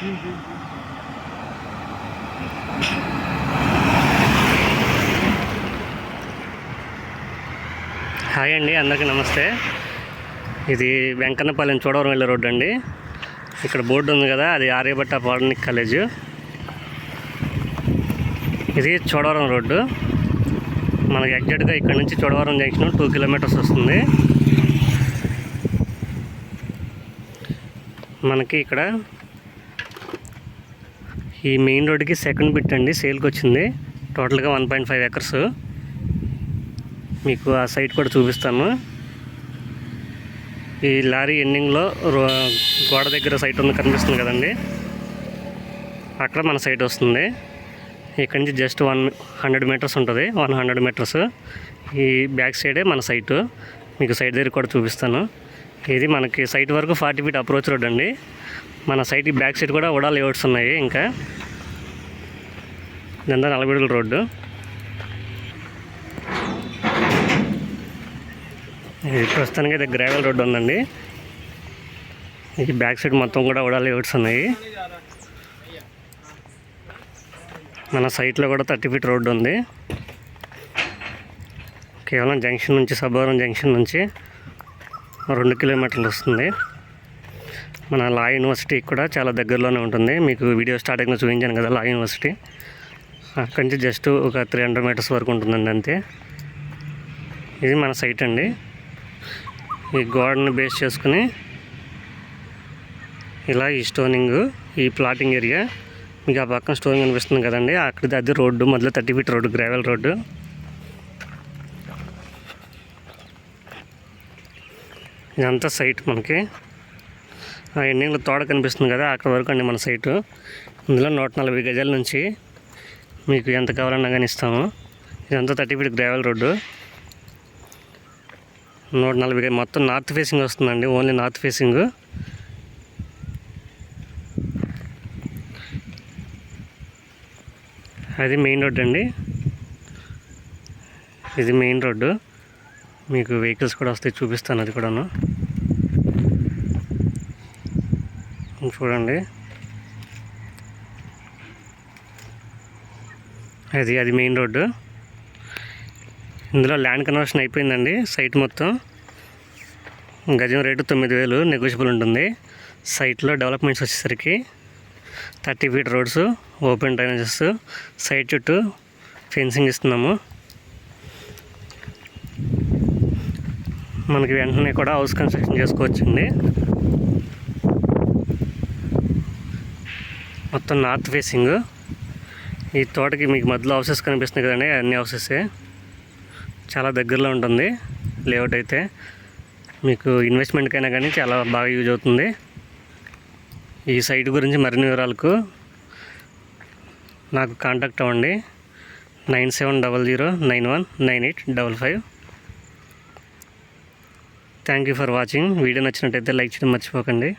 Hi అండి అందరికీ నమస్తే. ఇది వెంకన్నపాలెం చూడవరం వెళ్ళే రోడ్డు అండి. ఇక్కడ బోర్డు ఉంది కదా అది ఆర్యభట్ట పాలిటెక్నిక్ కాలేజ్. ఇది చోడవరం రోడ్డు. మనకి ఎగ్జాక్ట్గా ఇక్కడ నుంచి చోడవరం జంక్షన్ టూ కిలోమీటర్స్ వస్తుంది. మనకి ఇక్కడ ఈ మెయిన్ రోడ్డుకి సెకండ్ బిట్ అండి సేల్కి వచ్చింది. టోటల్గా వన్ పాయింట్ ఫైవ్ ఎకర్స్. మీకు ఆ సైట్ కూడా చూపిస్తాను. ఈ లారీ ఎండింగ్లో రో గోడ దగ్గర సైట్ ఉంది కనిపిస్తుంది కదండి. అక్కడ మన సైట్ వస్తుంది. ఇక్కడ నుంచి జస్ట్ వన్ హండ్రెడ్ మీటర్స్ ఉంటుంది వన్ హండ్రెడ్ మీటర్స్. ఈ బ్యాక్ సైడే మన సైటు. మీకు సైట్ దగ్గర కూడా చూపిస్తాను. ఇది మనకి సైట్ వరకు ఫార్టీ ఫీట్ అప్రోచ్ రోడ్ అండి. మన సైట్కి బ్యాక్ సైడ్ కూడా ఉడా లేఅవుట్స్ ఉన్నాయి ఇంకా. ఇదంతా నలభై రోడ్డు. ఇది ప్రస్తుతానికి అయితే గ్రావెల్ రోడ్డు ఉందండి. ఇది బ్యాక్ సైడ్ మొత్తం కూడా ఉడా లేఅవుట్స్ ఉన్నాయి. మన సైట్లో కూడా థర్టీ ఫీట్ రోడ్డు ఉంది. కేవలం జంక్షన్ నుంచి సబ్బవరం జంక్షన్ నుంచి రెండు కిలోమీటర్లు వస్తుంది. మన లా యూనివర్సిటీ కూడా చాలా దగ్గరలోనే ఉంటుంది. మీకు వీడియో స్టార్టింగ్లో చూపించాను కదా లా యూనివర్సిటీ. అక్కడి నుంచి జస్ట్ ఒక త్రీ హండ్రెడ్ మీటర్స్ వరకు ఉంటుందండి అంతే. ఇది మన సైట్ అండి. ఈ గోడని బేస్ చేసుకుని ఇలా ఈ స్టోనింగ్ ఈ ప్లాటింగ్ ఏరియా మీకు ఆ పక్కన స్టోనింగ్ కనిపిస్తుంది కదండి. అక్కడిది అది రోడ్డు మొదలు thirty feet road gravel road. ఇదంతా సైట్ మనకి. ఎండింగ్లో తోడ కనిపిస్తుంది కదా అక్కడ వరకు అండి మన సైటు. ఇందులో నూట నలభై గజాల నుంచి మీకు ఎంత కావాలన్నా కానీ ఇస్తాము. ఇదంతా థర్టీ ఫీట్ గ్రావెల్ రోడ్డు. నూట నలభై గజ- మొత్తం నార్త్ ఫేసింగ్ వస్తుందండి ఓన్లీ నార్త్ ఫేసింగ్. అది మెయిన్ రోడ్ అండి. ఇది మెయిన్ రోడ్డు. మీకు వెహికల్స్ కూడా వస్తాయి చూపిస్తాను అది కూడాను. చూడండి. అది అది మెయిన్ రోడ్డు. ఇందులో ల్యాండ్ కన్వర్షన్ అయిపోయిందండి సైట్ మొత్తం. గజం రేటు తొమ్మిది వేలు నెగోషియబుల్ ఉంటుంది. సైట్లో డెవలప్మెంట్స్ వచ్చేసరికి thirty feet roads open drainages site చుట్టూ ఫెన్సింగ్ ఇస్తున్నాము. మనకి వెంటనే కూడా హౌస్ కన్స్ట్రక్షన్ చేసుకోవచ్చండి. మొత్తం నార్త్ ఫేసింగ్. ఈ తోటకి మీకు మధ్యలో హౌసెస్ కనిపిస్తున్నాయి కదండి అన్ని హౌసెసే చాలా దగ్గరలో ఉంటుంది లేఅవుట్ అయితే. మీకు ఇన్వెస్ట్మెంట్కైనా కానీ చాలా బాగా యూజ్ అవుతుంది. ఈ సైట్ గురించి మరిన్ని వివరాలకు నాకు కాంటాక్ట్ అవ్వండి. Nine seven double zero nine one nine eight double five. Thank you for watching video నచ్చినట్టయితే లైక్ చేయడం మర్చిపోకండి.